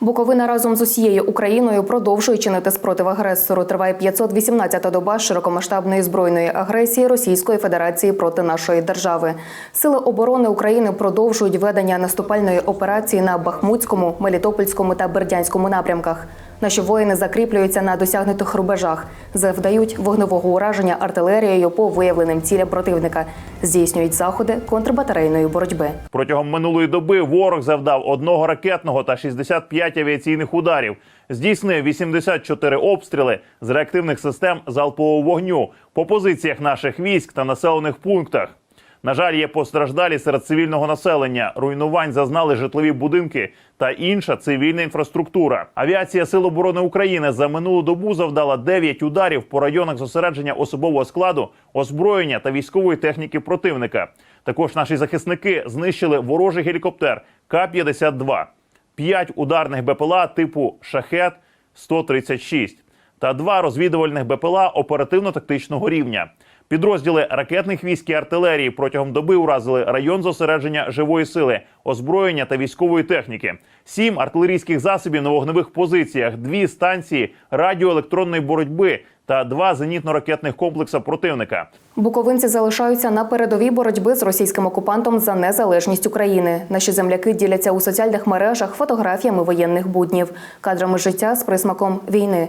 Буковина разом з усією Україною продовжує чинити спротив агресору. Триває 518-та доба широкомасштабної збройної агресії Російської Федерації проти нашої держави. Сили оборони України продовжують ведення наступальної операції на Бахмутському, Мелітопольському та Бердянському напрямках. Наші воїни закріплюються на досягнутих рубежах, завдають вогневого ураження артилерією по виявленим цілям противника, здійснюють заходи контрбатарейної боротьби. Протягом минулої доби ворог завдав одного ракетного та 65 авіаційних ударів. Здійснив 84 обстріли з реактивних систем залпового вогню по позиціях наших військ та населених пунктах. На жаль, є постраждалі серед цивільного населення. Руйнувань зазнали житлові будинки та інша цивільна інфраструктура. Авіація Сил оборони України за минулу добу завдала 9 ударів по районах зосередження особового складу, озброєння та військової техніки противника. Також наші захисники знищили ворожий гелікоптер К-52, 5 ударних БПЛА типу Шахет 136 та два розвідувальних БПЛА оперативно-тактичного рівня. Підрозділи ракетних військ і артилерії протягом доби уразили район зосередження живої сили, озброєння та військової техніки, сім артилерійських засобів на вогневих позиціях, дві станції радіоелектронної боротьби та два зенітно-ракетних комплекси противника. Буковинці залишаються на передовій боротьби з російським окупантом за незалежність України. Наші земляки діляться у соціальних мережах фотографіями воєнних буднів, кадрами життя з присмаком війни.